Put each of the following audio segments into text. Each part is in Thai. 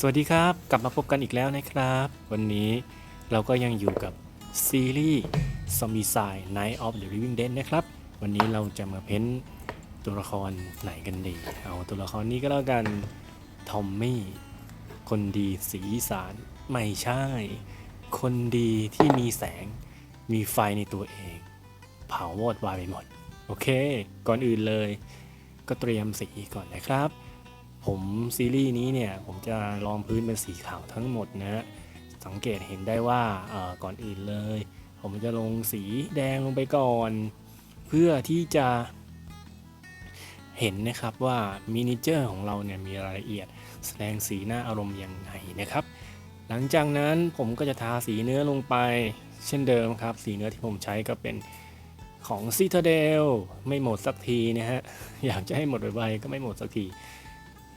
สวัสดีครับ กลับมาพบกันอีกแล้วนะครับ วันนี้เราก็ยังอยู่กับซีรีส์ Zombie Side Night of the Living Dead นะครับ วันนี้เราจะมาเพ้นตัวละครไหนกันดี เอาตัวละครนี้ก็แล้วกัน ทอมมี่ คนดีสีสานไม่ใช่ คนดีที่มีแสง มีไฟในตัวเอง เผาวอดวายไปหมด โอเค ก่อนอื่นเลย ก็เตรียมสีก่อนนะครับ ผมซีรีส์นี้เนี่ยผมจะลองพื้นเป็นสีขาวทั้งหมดนะฮะสังเกตเห็นได้ว่าก่อนอื่นเลย ผมจะลงสีแดงลงไปก่อน เพื่อที่จะเห็นนะครับว่ามินิเจอร์ของเราเนี่ยมีรายละเอียด แสดงสีหน้าอารมณ์ยังไงนะครับ หลังจากนั้นผมก็จะทาสีเนื้อลงไปเช่นเดิมครับ สีเนื้อที่ผมใช้ก็เป็นของ Citadel ไม่หมดสักทีนะฮะอยากจะให้หมดไวๆก็ไม่หมดสักที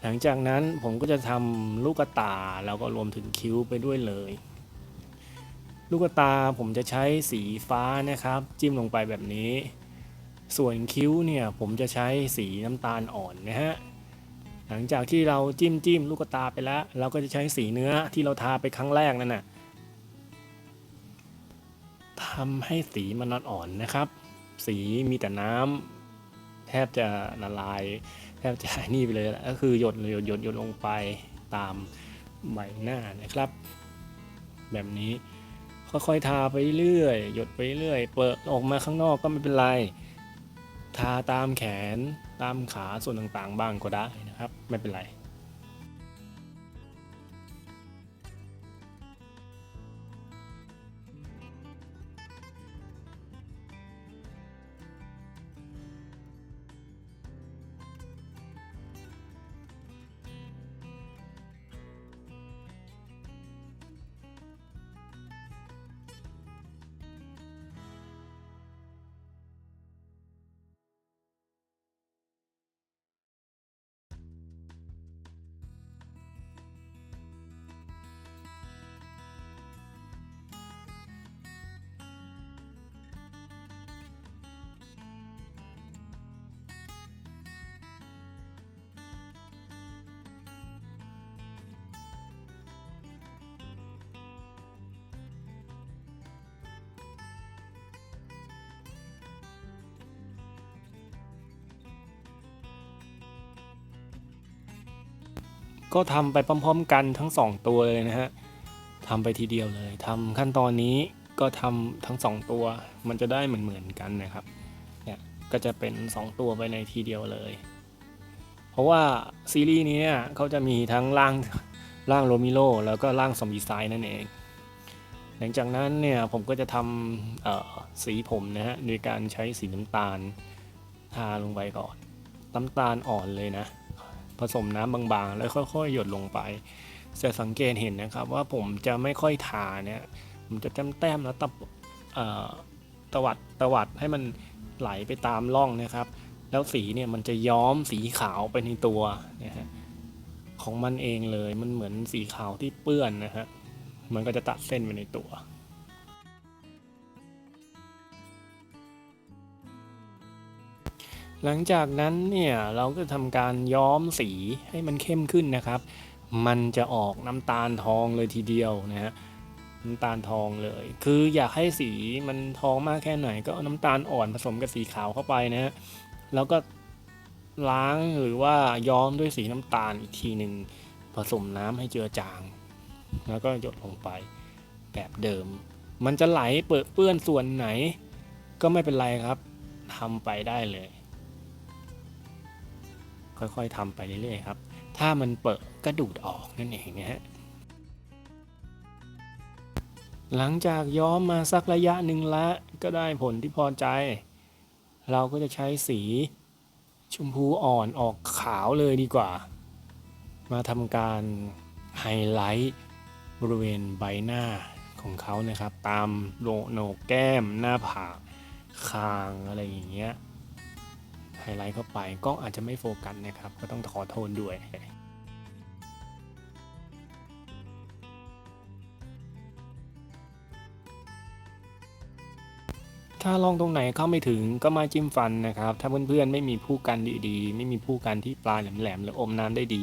หลังจากนั้นผมก็จะทำลูกตาแล้วก็รวมถึงคิ้วไปด้วยเลย ลูกตาผมจะใช้สีฟ้านะครับ จิ้มลงไปแบบนี้ ส่วนคิ้วเนี่ยผมจะใช้สีน้ำตาลอ่อนนะฮะหลังจากที่เราจิ้มจิ้มลูกตาไปแล้ว เราก็จะใช้สีเนื้อที่เราทาไปครั้งแรกนั่นน่ะทำให้สีมันอ่อนๆนะครับ สีมีแต่น้ำแทบจะละลาย แทบจะนี่ไปเลยแหละก็คือหยดหยดหยดหยดลงไปตามใบหน้านะครับ แบบนี้ค่อยๆทาไปเรื่อยหยดไปเรื่อยเปิดออกมาข้างนอกก็ไม่เป็นไร ทาตามแขนตามขาส่วนต่างๆ บ้างก็ได้นะครับ ไม่เป็นไร ก็ทำไปพร้อมๆกันทั้งสองตัวเลยนะฮะทำไปทีเดียวเลยทำขั้นตอนนี้ก็ทำทั้งสองตัว มันจะได้เหมือนๆกันนะครับเนี่ยก็จะเป็นสองตัวไปในทีเดียวเลย เพราะว่าซีรีส์นี้เนี่ยเขาจะมีทั้งร่างร่างโรมิโลแล้วก็ร่างซอมบี้ไซด์นั่นเองหลังจากนั้นเนี่ยผมก็จะทำสีผมนะฮะโดยการใช้สีน้ำตาลทาลงไปก่อนน้ำตาลอ่อนเลยนะ ผสมน้ำบางๆ แล้วค่อยๆ หยดลงไปจะสังเกตเห็นนะครับว่าผมจะไม่ค่อยทาเนี่ยผมจะแต้มๆแล้วตะตวัดตวัดให้มันไหลไปตามร่องนะครับ แล้วสีเนี่ยมันจะย้อมสีขาวไปในตัวนะฮะของมันเองเลยมันเหมือนสีขาวที่เปื้อนนะฮะมันก็จะตัดเส้นไปในตัว หลังจากนั้นเนี่ยเราก็ทำการย้อมสีให้มันเข้มขึ้นนะครับ มันจะออกน้ำตาลทองเลยทีเดียวนะฮะน้ำตาลทองเลย คืออยากให้สีมันทองมากแค่ไหน ก็เอาน้ำตาลอ่อนผสมกับสีขาวเข้าไปนะฮะแล้วก็ล้างหรือว่าย้อมด้วยสีน้ำตาลอีกทีหนึ่งผสมน้ำให้เจือจาง แล้วก็หยดลงไปแบบเดิม มันจะไหลเปิดเปื้อนส่วนไหน ก็ไม่เป็นไรครับทำไปได้เลย ค่อยๆทำไปเรื่อยๆครับ ถ้ามันเปิดก็ดูดออกนั่นเองนะฮะหลังจากย้อมมาสักระยะหนึ่งแล้วก็ได้ผลที่พอใจ เราก็จะใช้สีชมพูอ่อนออกขาวเลยดีกว่า มาทำการไฮไลท์บริเวณใบหน้าของเขานะครับ ตามโหนกแก้มหน้าผากคางอะไรอย่างเงี้ย ไฮไลท์เข้าไปกล้องอาจจะไม่โฟกัสนะครับ ก็ต้องขอโทษด้วยถ้าลองตรงไหนเข้าไม่ถึงก็มาจิ้มฟันนะครับ ถ้าเพื่อนๆไม่มีผู้กันดีๆ ไม่มีผู้กันที่ปลายแหลมๆหรืออมน้ำได้ดี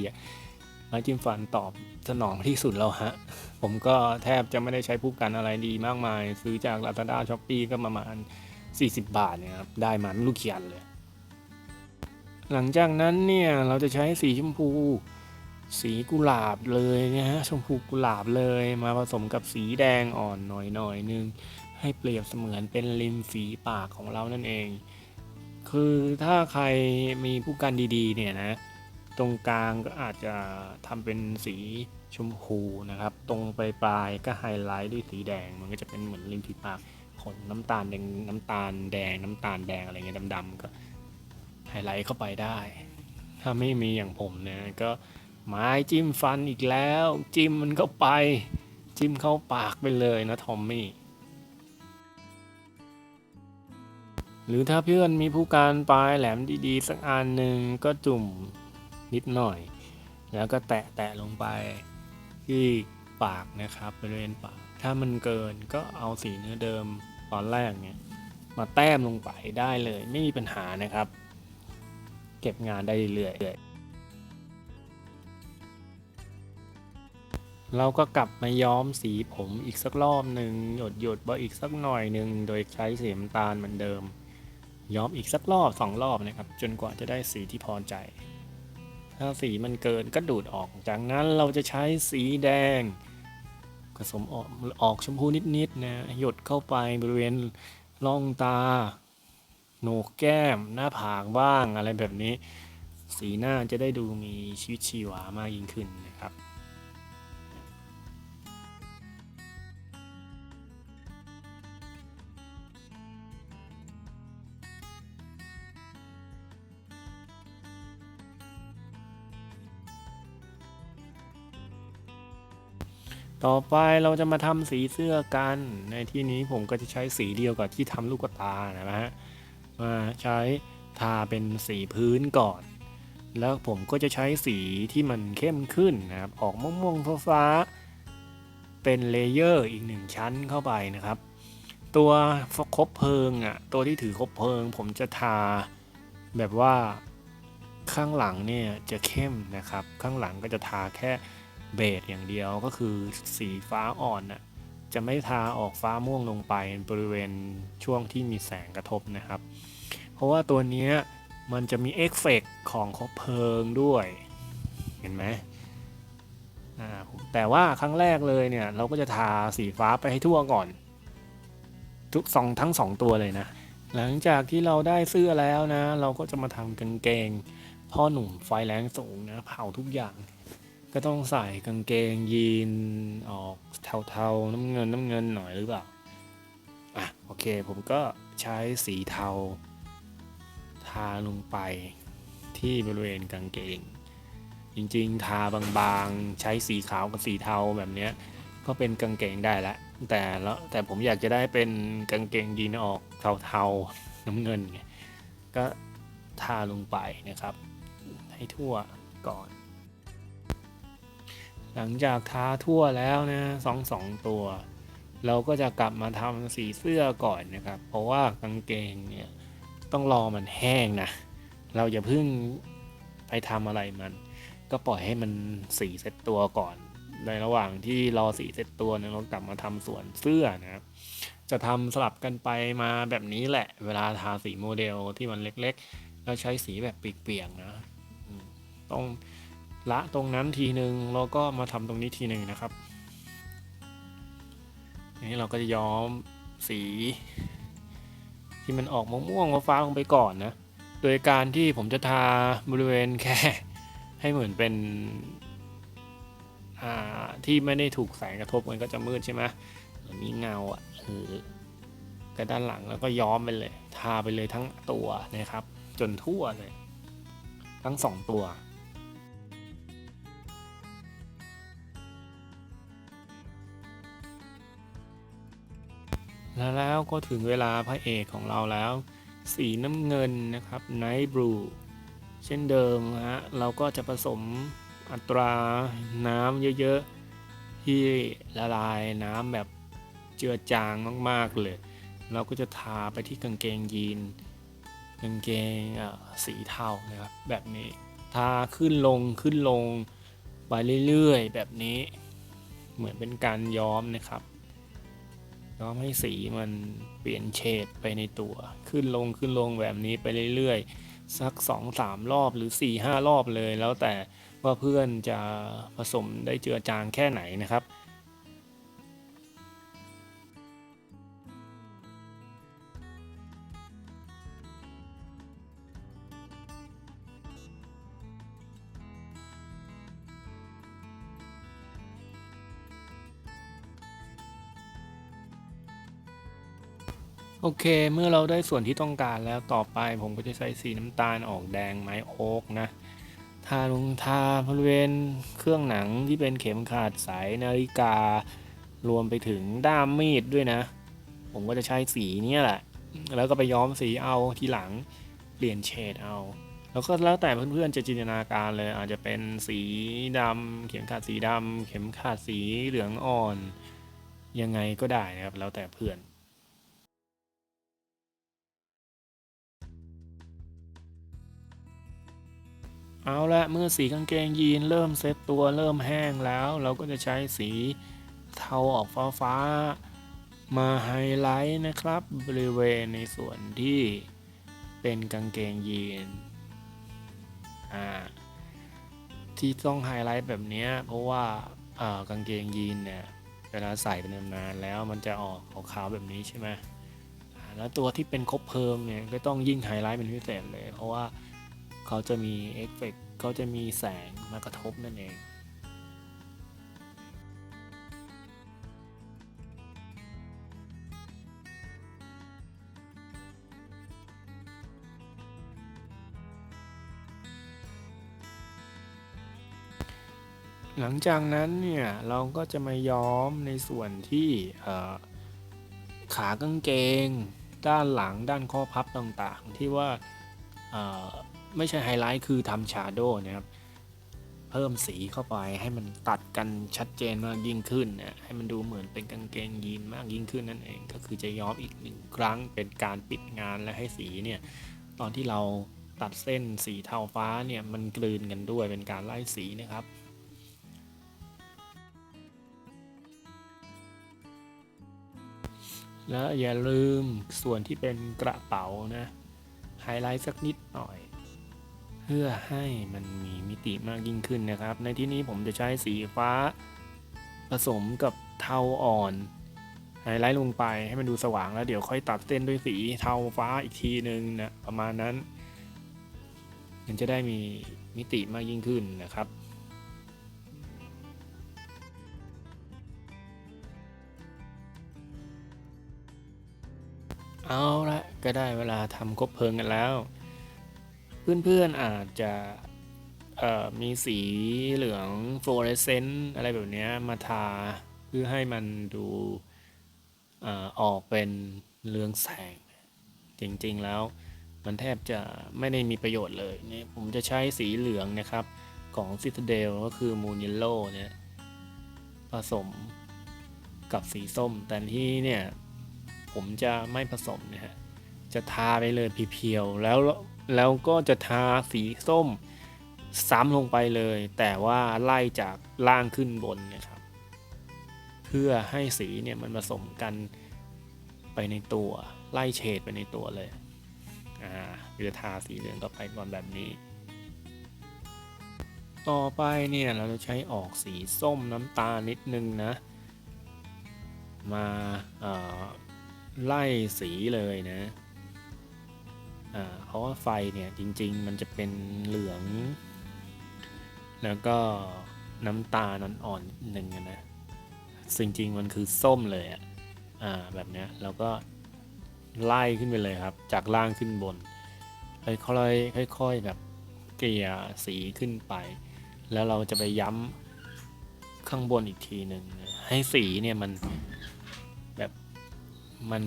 ม้จิ้มฟันตอบสนองที่สุดแล้วฮะ ผมก็แทบจะไม่ได้ใช้ผู้กันอะไรดีมากมาย ซื้อจาก Lazada s h o p e e ก็ประมาณ 40 บาทเนี่ยครับ ได้มาไม่รู้เขียนเลย หลังจากนั้นเนี่ยเราจะใช้สีชมพู สีกุหลาบเลยนะฮะชมพูกุหลาบเลยมาผสมกับสีแดงอ่อนหน่อยหน่อยนึง ให้เปรียบเสมือนเป็นริมฝีปากของเรานั่นเอง คือถ้าใครมีผู้กันดีๆเนี่ยนะตรงกลางก็อาจจะทำเป็นสีชมพูนะครับ ตรงปลายปลายๆก็ไฮไลท์ด้วยสีแดง มันก็จะเป็นเหมือนริมฝีปากขนน้ำตาลแดงน้ำตาลแดงน้ำตาลแดงอะไรเงี้ยดำๆก็ ไฮไลท์เข้าไปได้ ถ้าไม่มีอย่างผมเนี่ยก็ไม้จิ้มฟันอีกแล้ว จิ้มมันเข้าไป จิ้มเข้าปากไปเลยนะทอมมี่หรือถ้าเพื่อนมีผู้การปลายแหลมดีๆ สักอันหนึ่งก็จุ่มนิดหน่อย แล้วก็แตะแตะลงไปที่ปากนะครับบริเวณปาก ถ้ามันเกินก็เอาสีเนื้อเดิมตอนแรกเนี่ยมาแต้มลงไปได้เลยไม่มีปัญหานะครับ เก็บงานได้เรื่อยๆเราก็กลับมาย้อมสีผมอีกสักรอบหนึ่งหยดหยดๆบอีกสักหน่อยหนึ่งโดยใช้สีน้ำตาลเหมือนเดิม ย้อมอีกสักรอบสองรอบนะครับ จนกว่าจะได้สีที่พอใจ ถ้าสีมันเกินก็ดูดออกจากนั้นเราจะใช้สีแดงผสมออกออกชมพูนิดๆนะหยดเข้าไปบริเวณร่องตา โหนกแก้มหน้าผากบ้างอะไรแบบนี้ สีหน้าจะได้ดูมีชีวิตชีวามากยิ่งขึ้นนะครับต่อไปเราจะมาทำสีเสื้อกัน ในที่นี้ผมก็จะใช้สีเดียวกับที่ทำลูกตานะฮะ มาใช้ทาเป็นสีพื้นก่อน แล้วผมก็จะใช้สีที่มันเข้มขึ้นนะครับ ออกม่วงๆฟ้าเป็นเลเยอร์อีกหนึ่งชั้นเข้าไปนะครับ ตัวคบเพลิงอะตัวที่ถือคบเพลิง ผมจะทาแบบว่าข้างหลังเนี่ยจะเข้มนะครับ ข้างหลังก็จะทาแค่เบสอย่างเดียวก็คือสีฟ้าอ่อนน่ะ จะไม่ทาออกฟ้าม่วงลงไปบริเวณช่วงที่มีแสงกระทบนะครับ เพราะว่าตัวนี้มันจะมีเอฟเฟกต์ของคบเพลิงด้วย เห็นไหมแต่ว่าครั้งแรกเลยเนี่ยเราก็จะทาสีฟ้าไปให้ทั่วก่อน ทุกสองทั้งสองตัวเลยนะ หลังจากที่เราได้เสื้อแล้วนะ เราก็จะมาทำกางเกงพ่อหนุ่มไฟแรงสูงนะเผาทุกอย่าง ก็ต้องใส่กางเกงยีนออกเทาๆน้ำเงินน้ำเงินหน่อยหรือเปล่าอะโอเคผมก็ใช้สีเทา ทาลงไปที่บริเวณกางเกง จริงๆ ทาบางๆ ใช้สีขาวกับสีเทาแบบเนี้ยก็เป็นกางเกงได้ล้วแต่แล้วแต่ผมอยากจะได้เป็นกางเกงยีนออกเทาๆน้ำเงินไงก็ทาลงไปนะครับ ให้ทั่วก่อน หลังจากทาทั่วแล้วนะสองสองตัว เราก็จะกลับมาทำสีเสื้อก่อนนะครับ เพราะว่ากางเกงเนี่ยต้องรอมันแห้งนะ เราอย่าเพิ่งไปทำอะไรมัน ก็ปล่อยให้มันสีเซ็ตตัวก่อน ในระหว่างที่รอสีเซ็ตตัวเนี่ยเรากลับมาทำส่วนเสื้อนะครับจะทำสลับกันไปมาแบบนี้แหละ เวลาทาสีโมเดลที่มันเล็กๆ แล้วใช้สีแบบเปียกๆนะต้อง ละตรงนั้นทีหนึ่งแล้วก็มาทำตรงนี้ทีหนึ่งนะครับอันนี้เราก็จะย้อมสี ที่มันออกม่วงๆฟ้าลงไปก่อนนะ โดยการที่ผมจะทาบริเวณแค่ให้เหมือนเป็นที่ไม่ได้ถูกแสงกระทบมันก็จะมืดใช่ไหมมีเงาอะเออแต่ด้านหลังแล้วก็ย้อมไปเลย ทาไปเลยทั้งตัวนะครับ จนทั่วเลย ทั้งสองตัว แล้วแล้วก็ถึงเวลาพระเอกของเราแล้ว สีน้ำเงินนะครับ Night Blue เช่นเดิมฮะเราก็จะผสมอัตราน้ำเยอะๆ ที่ละลายน้ำแบบเจือจางมากๆเลย เราก็จะทาไปที่กางเกงยีนกางเกงสีเทานะครับแบบนี้ทาขึ้นลงขึ้นลงไปเรื่อยๆ แบบนี้เหมือนเป็นการย้อมนะครับ ย้อมให้สีมันเปลี่ยนเฉดไปในตัว ขึ้นลงขึ้นลงแบบนี้ไปเรื่อยๆ สัก 2-3 รอบหรือ 4-5 รอบเลย แล้วแต่ว่าเพื่อนจะผสมได้เจือจางแค่ไหนนะครับ โอเค เมื่อเราได้ส่วนที่ต้องการแล้วต่อไปผมก็จะใช้สีน้ำตาลออกแดงไม้โอ๊กนะ ทาลงทาบริเวณเครื่องหนังที่เป็นเข็มขัดสายนาฬิกา รวมไปถึงด้ามมีดด้วยนะ ผมก็จะใช้สีนี้แหละ แล้วก็ไปย้อมสีเอาทีหลังเปลี่ยนเฉดเอา แล้วก็แล้วแต่เพื่อนๆจะจินตนาการเลย อาจจะเป็นสีดำเข็มขัดสีดำเข็มขัดสีเหลืองอ่อน ยังไงก็ได้นะครับแล้วแต่เพื่อน เอาละเมื่อสีกางเกงยีนเริ่มเซ็ตตัวเริ่มแห้งแล้ว เราก็จะใช้สีเทาออกฟ้าฟ้ามาไฮไลท์นะครับ บริเวณในส่วนที่เป็นกางเกงยีนที่ต้องไฮไลท์แบบนี้เพราะว่ากางเกงยีนเนี่ยเวลาใส่เป็นนานแล้วมันจะออกขาวๆแบบนี้ใช่ไหมแล้วตัวที่เป็นคบเพลิงเนี่ยก็ต้องยิ่งไฮไลท์เป็นพิเศษเลย เพราะว่า เขาจะมีเอฟเฟกต์เขาจะมีแสงมากระทบนั่นเอง หลังจากนั้นเนี่ย เราก็จะมาย้อมในส่วนที่ขากางเกง ด้านหลังด้านข้อพับต่างๆ ที่ว่า ไม่ใช่ไฮไลท์คือทำชาร์โดนะครับ เพิ่มสีเข้าไปให้มันตัดกันชัดเจนมากยิ่งขึ้นนะให้มันดูเหมือนเป็นกางเกงยีนมากยิ่งขึ้นนั่นเอง ก็คือจะย้อมอีกหนึ่งครั้งเป็นการปิดงานและให้สีเนี่ยตอนที่เราตัดเส้นสีเทาฟ้าเนี่ยมันกลืนกันด้วยเป็นการไล่สีนะครับแล้วอย่าลืมส่วนที่เป็นกระเป๋านะไฮไลท์สักนิดหน่อย พื่อให้มันมีมิติมากยิ่งขึ้นนะครับ ในที่นี้ผมจะใช้สีฟ้า ผสมกับเทาอ่อนไฮไลท์ลงไปให้มันดูสว่างแล้วเดี๋ยวค่อยตัดเส้นด้วยสีเทาฟ้าอีกทีนึงนะประมาณนั้น มันจะได้มีมิติมากยิ่งขึ้นนะครับเอาละก็ได้เวลาทำคบเพลิงกันแล้ว เพื่อนๆอาจจะมีสีเหลืองฟลูออเรสเซนต์อะไรแบบนี้มาทาเพื่อให้มันดูอออกเป็นเรืองแสง จริงๆแล้วมันแทบจะไม่ได้มีประโยชน์เลยเนี่ยผมจะใช้สีเหลืองนะครับของ Citadel ก็คือ Moon Yellow เนี่ยผสมกับสีส้ม แต่ที่เนี่ย ผมจะไม่ผสมนะฮะจะทาไปเลยเพียวๆแล้ว แล้วก็จะทาสีส้มซ้ำลงไปเลย แต่ว่าไล่จากล่างขึ้นบนนะครับ เพื่อให้สีเนี่ยมันผสมกันไปในตัวไล่เฉดไปในตัวเลยอ่าจะทาสีเหลืองต่อไปก่อนแบบนี้ ต่อไปเนี่ยเราจะใช้ออกสีส้มน้ำตาลนิดนึงนะ มาไล่สีเลยนะ เพราะว่าไฟเนี่ยจริง ๆ มันจะเป็นเหลือง แล้วก็น้ำตาลอ่อนๆหนึ่งนะจริง ๆ มันคือส้มเลยอะอ่าแบบเนี้ยเราก็ไล่ขึ้นไปเลยครับ จากล่างขึ้นบนค่อยๆค่อยๆแบบเกลี่ยสีขึ้นไป แล้วเราจะไปย้ำข้างบนอีกทีหนึ่งให้สีเนี่ยมันแบบมัน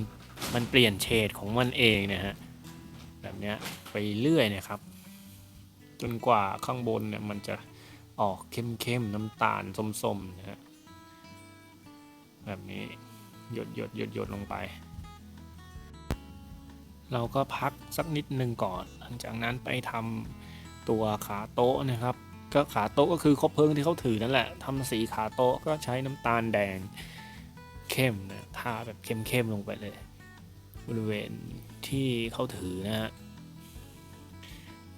มันเปลี่ยนเฉดของมันเองนะฮะ แบบนี้ไปเรื่อยนะครับ จนกว่าข้างบนเนี่ยมันจะออกเข้มๆน้ำตาลส้มๆนะฮะแบบนี้หยดหยดหยดหยดลงไป เราก็พักสักนิดนึงก่อน หลังจากนั้นไปทำตัวขาโต๊ะนะครับ ก็ขาโต๊ะก็คือคบเพลิงที่เขาถือนั่นแหละทำสีขาโต๊ะก็ใช้น้ำตาลแดงเข้มนะทาแบบเข้มๆลงไปเลย บริเวณที่เขาถือนะฮะ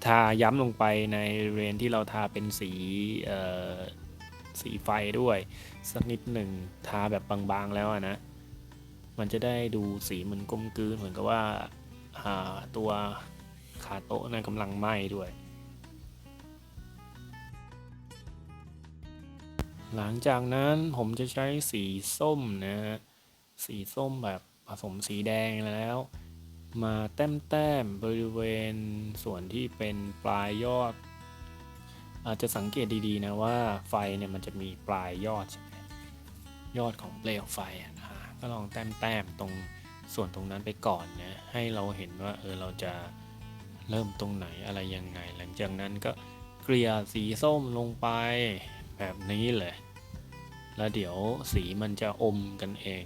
ทาย้ำลงไปในบริเวณที่เราทาเป็นสีสีไฟด้วย สักนิดหนึ่งทาแบบบางๆแล้วนะ มันจะได้ดูสีเหมือนกลมกลืนเหมือนกับว่าาตัวขาโต๊ะนะกำลังไหม้ด้วย หลังจากนั้นผมจะใช้สีส้มนะฮะสีส้มแบบ สมสีแดงแล้ว มาแต้มแต้มๆบริเวณส่วนที่เป็นปลายยอด อาจจะสังเกตดีๆนะว่าไฟเนี่ยมันจะมีปลายยอดใช่ไหมยอดของเปลวไฟอะอ่าก็ลองแต้มแต้มๆตรงส่วนตรงนั้นไปก่อนนะให้เราเห็นว่าเออเราจะเริ่มตรงไหนอะไรยังไง หลังจากนั้นก็เกลี่ยสีส้มลงไปแบบนี้เลย แล้วเดี๋ยวสีมันจะอมกันเอง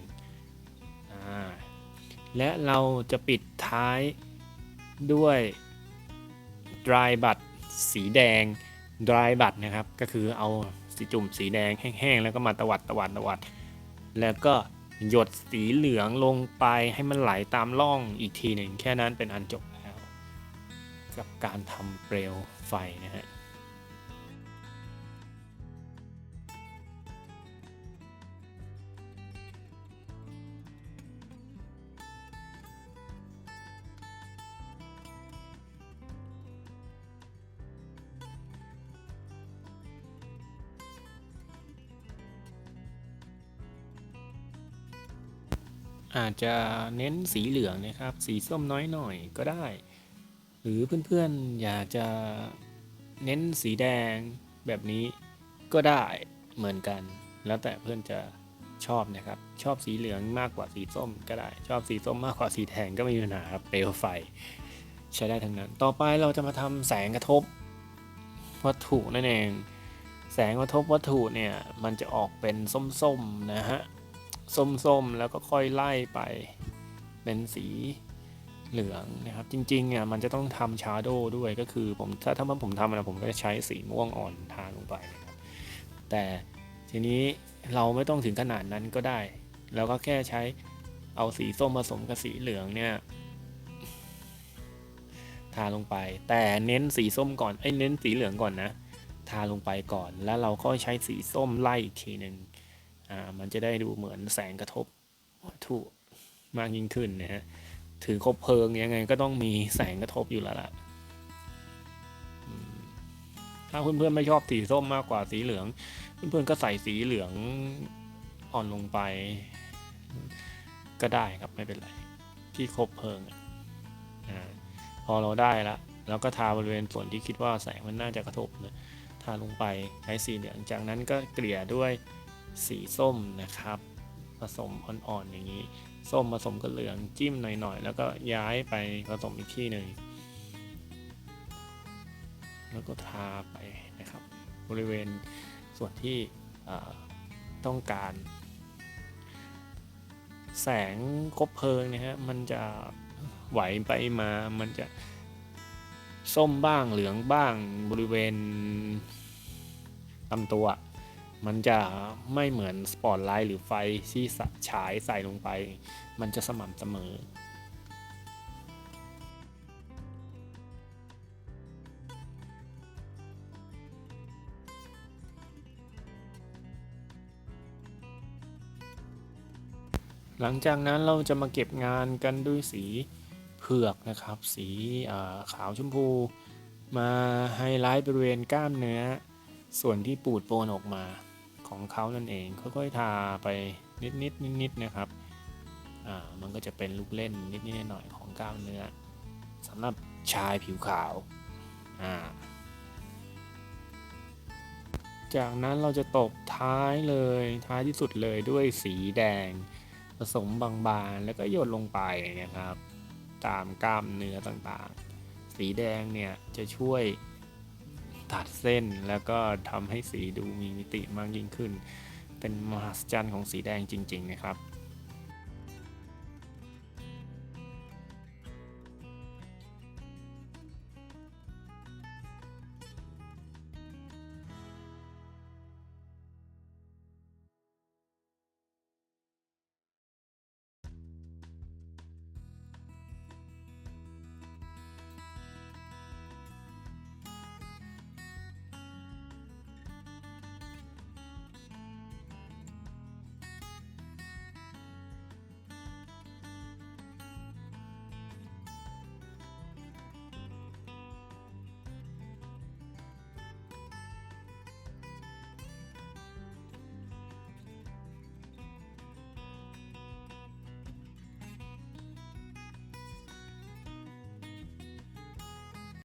และเราจะปิดท้ายด้วย dry บัตสีแดง dry บัตนะครับ ก็คือเอาสีจุ่มสีแดงแห้งๆ แล้วก็มาตวัดตวัดตวัด แล้วก็หยดสีเหลืองลงไปให้มันไหลตามร่องอีกทีหนึ่งแค่นั้นเป็นอันจบแล้ว กับการทำเปลวไฟนะฮะ อาจจะเน้นสีเหลืองนะครับ สีส้มน้อยหน่อยก็ได้ หรือเพื่อนๆอยากจะเน้นสีแดงแบบนี้ก็ได้เหมือนกัน แล้วแต่เพื่อนจะชอบนะครับ ชอบสีเหลืองมากกว่าสีส้มก็ได้ ชอบสีส้มมากกว่าสีแดงก็ไม่มีปัญหาครับเปลวไฟ ใช้ได้ทั้งนั้น ต่อไปเราจะมาทำแสงกระทบวัตถุนั่นเอง แสงกระทบวัตถุเนี่ยมันจะออกเป็นส้มๆนะฮะ ส้มๆ แล้วก็ค่อยไล่ไปเป็นสีเหลืองนะครับ จริงๆอะมันจะต้องทำชาโดว์ด้วยก็คือผมถ้าถ้าผมทำนะผมก็จะใช้สีม่วงอ่อนทาลงไปนะครับแต่ทีนี้เราไม่ต้องถึงขนาดนั้นก็ได้เราก็แค่ใช้เอาสีส้มผสมกับสีเหลืองเนี่ยทาลงไป แต่เน้นสีส้มก่อนไอ้เน้นสีเหลืองก่อนนะ ทาลงไปก่อนแล้วเราก็ใช้สีส้มไล่อีกทีหนึ่ง อ่ามันจะได้ดูเหมือนแสงกระทบวัตถุมากยิ่งขึ้นนะฮะถือคบเพลิงยังไงก็ต้องมีแสงกระทบอยู่แล้วล่ะถ้าเพื่อนๆไม่ชอบสีส้มมากกว่าสีเหลือง เพื่อนๆก็ใส่สีเหลืองอ่อนลงไป ก็ได้ครับไม่เป็นไร ที่คบเพลิงอ่าพอเราได้ละเราก็ทาบริเวณส่วนที่คิดว่าแสงมันน่าจะกระทบนะทาลงไปใช้สีเหลืองจากนั้นก็เกลี่ยด้วย สีส้มนะครับ ผสมอ่อนๆอย่างนี้ ส้มผสมกับเหลืองจิ้มหน่อยๆ แล้วก็ย้ายไปผสมอีกที่หนึ่งแล้วก็ทาไปนะครับ บริเวณส่วนที่ต้องการ แสงคบเพลิงเนะฮะมันจะไหวไปมามันจะส้มบ้างเหลืองบ้างบริเวณลำตัว มันจะไม่เหมือนสปอตไลท์หรือไฟที่ฉายใส่ลงไป มันจะสม่ำเสมอหลังจากนั้นเราจะมาเก็บงานกันด้วยสีเผือกนะครับ สีขาวชมพู มาไฮไลท์บริเวณกล้ามเนื้อ ส่วนที่ปูดโปนออกมา ของเขานั่นเองค่อยๆทาไปนิดๆนิดๆนะครับอ่ามันก็จะเป็นลูกเล่นนิดๆหน่อยๆของกล้ามเนื้อสำหรับชายผิวขาวอ่าจากนั้นเราจะตบท้ายเลยท้ายที่สุดเลยด้วยสีแดง ผสมบางๆ แล้วก็โยนลงไปนะครับ ตามกล้ามเนื้อต่างๆ สีแดงเนี่ยจะช่วย ตัดเส้นแล้วก็ทำให้สีดูมีมิติมากยิ่งขึ้น เป็นมหัศจรรย์ของสีแดงจริง ๆ นะครับ